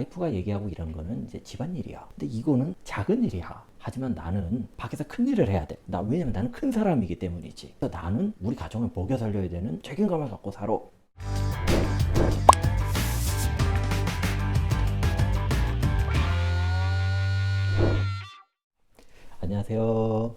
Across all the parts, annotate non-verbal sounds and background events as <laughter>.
와이프가 얘기하고 이런 거는 이제 집안일이야. 근데 이거는 작은 일이야. 하지만 나는 밖에서 큰 일을 해야 돼. 나 왜냐면 나는 큰 사람이기 때문이지. 그래서 나는 우리 가정을 먹여 살려야 되는 책임감을 갖고 살아. 안녕하세요.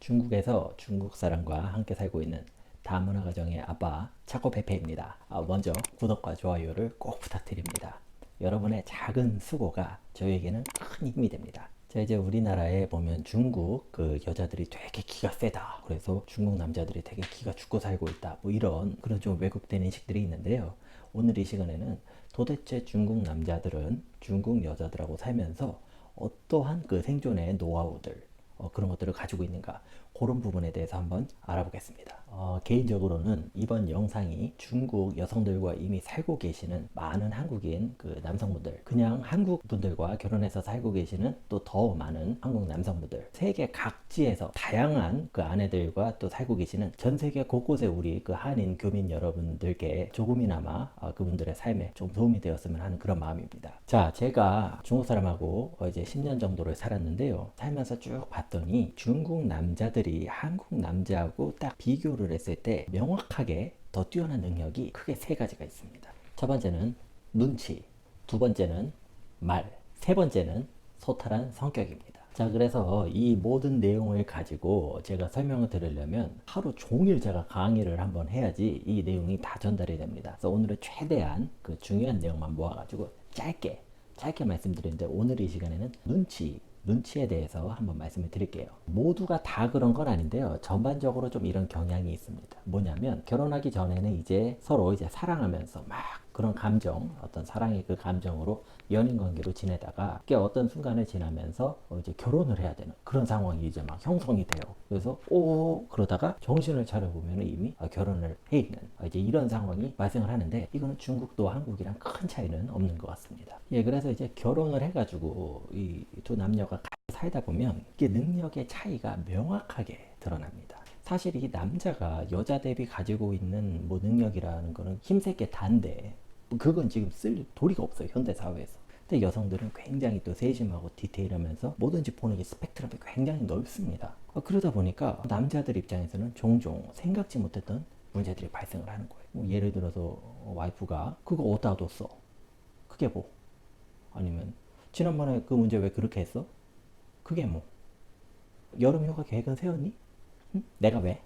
중국에서 중국 사람과 함께 살고 있는 다문화 가정의 아빠 차코 페페입니다. 아, 먼저 구독과 좋아요를 꼭 부탁드립니다. 여러분의 작은 수고가 저에게는 큰 힘이 됩니다. 자 이제 우리나라에 보면 중국 그 여자들이 되게 기가 세다. 그래서 중국 남자들이 되게 기가 죽고 살고 있다. 뭐 이런 그런 좀 왜곡된 인식들이 있는데요. 오늘 이 시간에는 도대체 중국 남자들은 중국 여자들하고 살면서 어떠한 그 생존의 노하우들 어, 그런 것들을 가지고 있는가 그런 부분에 대해서 한번 알아보겠습니다. 어, 개인적으로는 이번 영상이 중국 여성들과 이미 살고 계시는 많은 한국인 그 남성분들 그냥 한국 분들과 결혼해서 살고 계시는 또 더 많은 한국 남성분들 세계 각지에서 다양한 그 아내들과 또 살고 계시는 전 세계 곳곳에 우리 그 한인 교민 여러분들께 조금이나마 어, 그분들의 삶에 좀 도움이 되었으면 하는 그런 마음입니다. 자, 제가 중국 사람하고 어, 이제 10년 정도를 살았는데요. 살면서 쭉 봤더니 중국 남자들이 한국 남자하고 딱 비교를 했을 때 명확하게 더 뛰어난 능력이 크게 세 가지가 있습니다. 첫 번째는 눈치, 두 번째는 말, 세 번째는 소탈한 성격입니다. 자, 그래서 이 모든 내용을 가지고 제가 설명을 드리려면 하루 종일 제가 강의를 한번 해야지 이 내용이 다 전달이 됩니다. 그래서 오늘은 최대한 그 중요한 내용만 모아가지고 짧게, 짧게 말씀드리는데 오늘 이 시간에는 눈치, 눈치에 대해서 한번 말씀을 드릴게요. 모두가 다 그런 건 아닌데요. 전반적으로 좀 이런 경향이 있습니다. 뭐냐면 결혼하기 전에는 이제 서로 이제 사랑하면서 막 그런 감정, 어떤 사랑의 그 감정으로 연인 관계로 지내다가 이게 어떤 순간을 지나면서 어 이제 결혼을 해야 되는 그런 상황이 이제 막 형성이 돼요. 그래서 오 그러다가 정신을 차려보면 이미 아, 결혼을 해 있는 아, 이제 이런 상황이 발생을 하는데 이거는 중국도 한국이랑 큰 차이는 없는 것 같습니다. 예, 그래서 이제 결혼을 해가지고 이 두 남녀가 살다 보면 이게 능력의 차이가 명확하게 드러납니다. 사실 이 남자가 여자 대비 가지고 있는 뭐 능력이라는 거는 힘셀 게 단데 그건 지금 쓸 도리가 없어요 현대 사회에서. 근데 여성들은 굉장히 또 세심하고 디테일하면서 뭐든지 보는 게 스펙트럼이 굉장히 넓습니다. 어, 그러다 보니까 남자들 입장에서는 종종 생각지 못했던 문제들이 발생을 하는 거예요. 뭐 예를 들어서 와이프가 그거 어디다 뒀어? 그게 뭐? 아니면 지난번에 그 문제 왜 그렇게 했어? 그게 뭐? 여름 휴가 계획은 세웠니? 응? 내가 왜?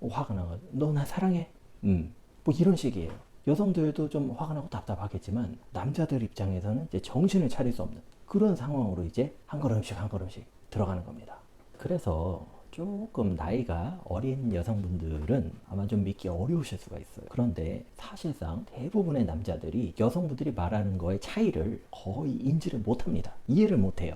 어, 화가 나가지고 너 나 사랑해? 음. 뭐 이런 식이에요. 여성들도 좀 화가 나고 답답하겠지만 남자들 입장에서는 이제 정신을 차릴 수 없는 그런 상황으로 이제 한 걸음씩 한 걸음씩 들어가는 겁니다. 그래서 조금 나이가 어린 여성분들은 아마 좀 믿기 어려우실 수가 있어요. 그런데 사실상 대부분의 남자들이 여성분들이 말하는 거의 차이를 거의 인지를 못합니다. 이해를 못해요.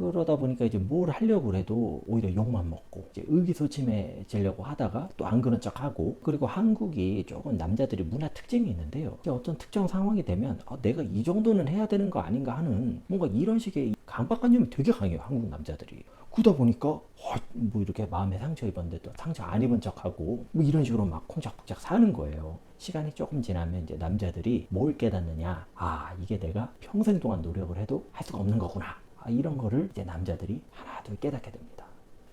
그러다 보니까 이제 뭘 하려고 해도 오히려 욕만 먹고 이제 의기소침해지려고 하다가 또 안 그런 척하고 그리고 한국이 조금 남자들이 문화 특징이 있는데요. 어떤 특정 상황이 되면 아, 내가 이 정도는 해야 되는 거 아닌가 하는 뭔가 이런 식의 강박관념이 되게 강해요. 한국 남자들이. 그러다 보니까 어, 뭐 이렇게 마음에 상처 입었는데 또 상처 안 입은 척하고 뭐 이런 식으로 막 콩짝콩짝 사는 거예요. 시간이 조금 지나면 이제 남자들이 뭘 깨닫느냐. 아 이게 내가 평생 동안 노력을 해도 할 수가 없는 거구나. 아, 이런 거를 이제 남자들이 하나 둘 깨닫게 됩니다.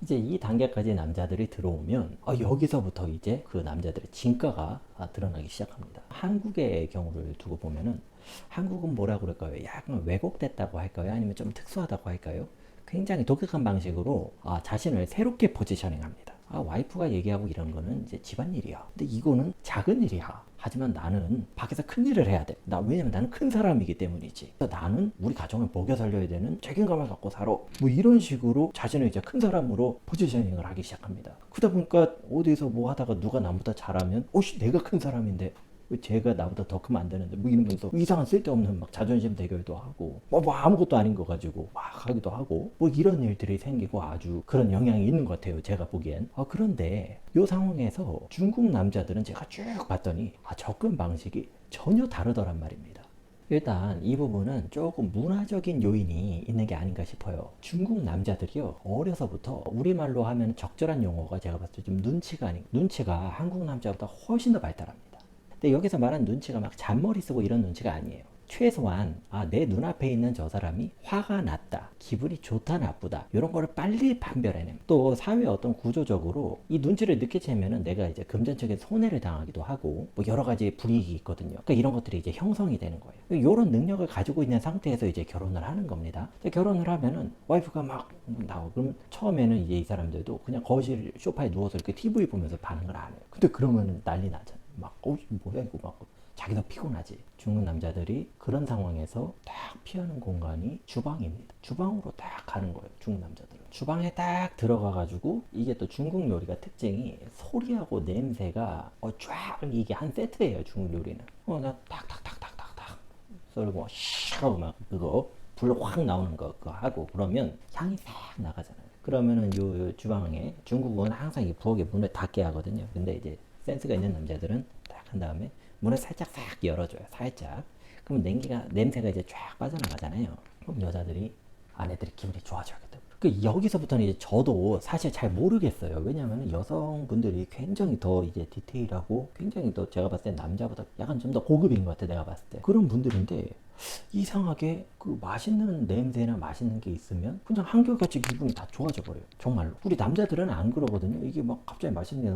이제 이 단계까지 남자들이 들어오면 아, 여기서부터 이제 그 남자들의 진가가 아, 드러나기 시작합니다. 한국의 경우를 두고 보면은 한국은 뭐라 그럴까요? 약간 왜곡됐다고 할까요? 아니면 좀 특수하다고 할까요? 굉장히 독특한 방식으로 아, 자신을 새롭게 포지셔닝합니다. 아, 와이프가 얘기하고 이런 거는 이제 집안일이야. 근데 이거는 작은 일이야. 하지만 나는 밖에서 큰 일을 해야 돼. 나 왜냐면 나는 큰 사람이기 때문이지. 그래서 나는 우리 가정을 먹여 살려야 되는 책임감을 갖고 살아. 뭐 이런 식으로 자신을 이제 큰 사람으로 포지셔닝을 하기 시작합니다. 그러다 보니까 어디서 뭐 하다가 누가 나보다 잘하면 어씨 내가 큰 사람인데 왜 제가 나보다 더 크면 안 되는데 뭐 이러면서 이상한 쓸데없는 막 자존심 대결도 하고 뭐, 뭐 아무것도 아닌 거 가지고 막 하기도 하고 뭐 이런 일들이 생기고 아주 그런 영향이 있는 것 같아요 제가 보기엔 아 그런데 이 상황에서 중국 남자들은 제가 쭉 봤더니 아 접근 방식이 전혀 다르더란 말입니다 일단 이 부분은 조금 문화적인 요인이 있는 게 아닌가 싶어요. 중국 남자들이요 어려서부터 우리말로 하면 적절한 용어가 제가 봤을 때 좀 눈치가 아닌 눈치가 한국 남자보다 훨씬 더 발달합니다. 근데 여기서 말하는 눈치가 막 잔머리 쓰고 이런 눈치가 아니에요. 최소한 아, 내 눈앞에 있는 저 사람이 화가 났다, 기분이 좋다, 나쁘다 이런 거를 빨리 판별해냄. 또 사회 어떤 구조적으로 이 눈치를 늦게 채면은 내가 이제 금전적인 손해를 당하기도 하고 뭐 여러 가지 불이익이 있거든요. 그러니까 이런 것들이 이제 형성이 되는 거예요. 이런 능력을 가지고 있는 상태에서 이제 결혼을 하는 겁니다. 결혼을 하면은 와이프가 막 나오고 그럼 처음에는 이제 이 사람들도 그냥 거실 소파에 누워서 이렇게 TV 보면서 반응을 안 해요. 근데 그러면은 난리 나잖아요. 막 어, 뭐야 이거 막 자기도 피곤하지. 중국 남자들이 그런 상황에서 딱 피하는 공간이 주방입니다. 주방으로 딱 가는 거예요. 중국 남자들은. 주방에 딱 들어가가지고 이게 또 중국 요리가 특징이 소리하고 냄새가 어, 쫙 이게 한 세트예요. 중국 요리는. 어, 나 탁탁탁탁탁탁 썰고 샥 하고 막 그거 불 확 나오는 거 그거 하고 그러면 향이 싹 나가잖아요. 그러면은 요, 요 주방에 중국은 항상 이 부엌에 문을 닫게 하거든요. 근데 이제 센스가 있는 남자들은 딱 한 다음에 문을 살짝 싹 열어줘요. 살짝. 그럼 냉기가 냄새가 이제 쫙 빠져나가잖아요. 그럼 여자들이 아내들이 기분이 좋아져야겠다. 그 여기서부터는 이제 저도 사실 잘 모르겠어요. 왜냐하면 여성분들이 굉장히 더 이제 디테일하고 굉장히 더 제가 봤을 때 남자보다 약간 좀 더 고급인 것 같아 내가 봤을 때 그런 분들인데 이상하게 그 맛있는 냄새나 맛있는 게 있으면 그냥 한결같이 기분이 다 좋아져 버려요. 정말로. 우리 남자들은 안 그러거든요. 이게 막 갑자기 맛있는 게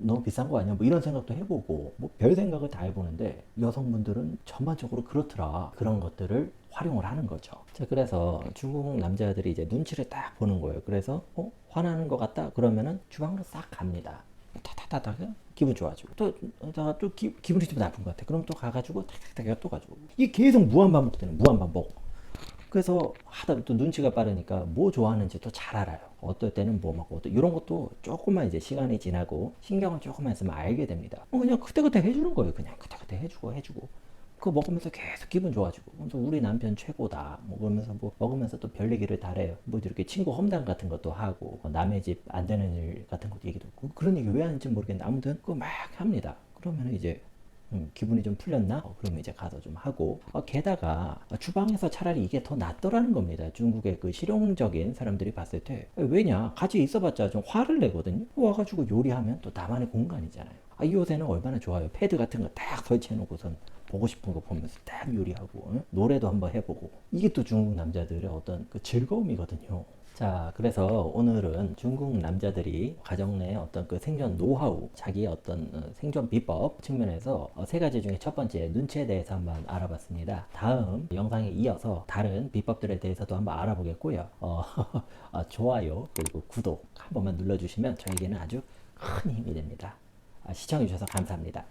너무, 어, 비싼 거 아니야? 뭐 이런 생각도 해보고 뭐 별 생각을 다 해보는데 여성분들은 전반적으로 그렇더라. 그런 것들을 활용을 하는 거죠. 자, 그래서 중국 남자들이 이제 눈치를 딱 보는 거예요. 그래서 어? 화나는 것 같다? 그러면은 주방으로 싹 갑니다. 타타타타 기분 좋아지고 또, 또, 또 기, 기분이 좀 나쁜 것 같아. 그럼 또 가가지고 탁탁탁 또 가지고 이게 계속 무한 반복되는 무한 반복. 그래서 하다 또 눈치가 빠르니까 뭐 좋아하는지 또 잘 알아요. 어떨 때는 뭐 먹고 또 이런 것도 조금만 이제 시간이 지나고 신경을 조금만 쓰면 알게 됩니다. 어, 그냥 그때그때 해주는 거예요. 그냥 그때그때 해주고 해주고. 그거 먹으면서 계속 기분 좋아지고 그래서 우리 남편 최고다 뭐 그러면서 뭐 먹으면서 또 별 얘기를 달해요 뭐 이렇게 친구 험담 같은 것도 하고 뭐 남의 집 안 되는 일 같은 것도 얘기도 하고 그런 얘기 왜 하는지 모르겠는데 아무튼 그거 막 합니다 그러면 이제 음, 기분이 좀 풀렸나? 어, 그러면 이제 가서 좀 하고 어, 게다가 주방에서 차라리 이게 더 낫더라는 겁니다. 중국의 그 실용적인 사람들이 봤을 때 왜냐 같이 있어봤자 좀 화를 내거든요. 와가지고 요리하면 또 나만의 공간이잖아요. 아, 이 요새는 얼마나 좋아요. 패드 같은 거 딱 설치해놓고선 보고 싶은 거 보면서 딱 요리하고 응? 노래도 한번 해보고 이게 또 중국 남자들의 어떤 그 즐거움이거든요. 자, 그래서 오늘은 중국 남자들이 가정 내 어떤 그 생존 노하우, 자기의 어떤 어, 생존 비법 측면에서 어, 세 가지 중에 첫 번째 눈치에 대해서 한번 알아봤습니다. 다음 영상에 이어서 다른 비법들에 대해서도 한번 알아보겠고요. 어, 어, <laughs> 좋아요 그리고 구독 한 번만 눌러주시면 저에게는 아주 큰 힘이 됩니다. 아, 시청해주셔서 감사합니다.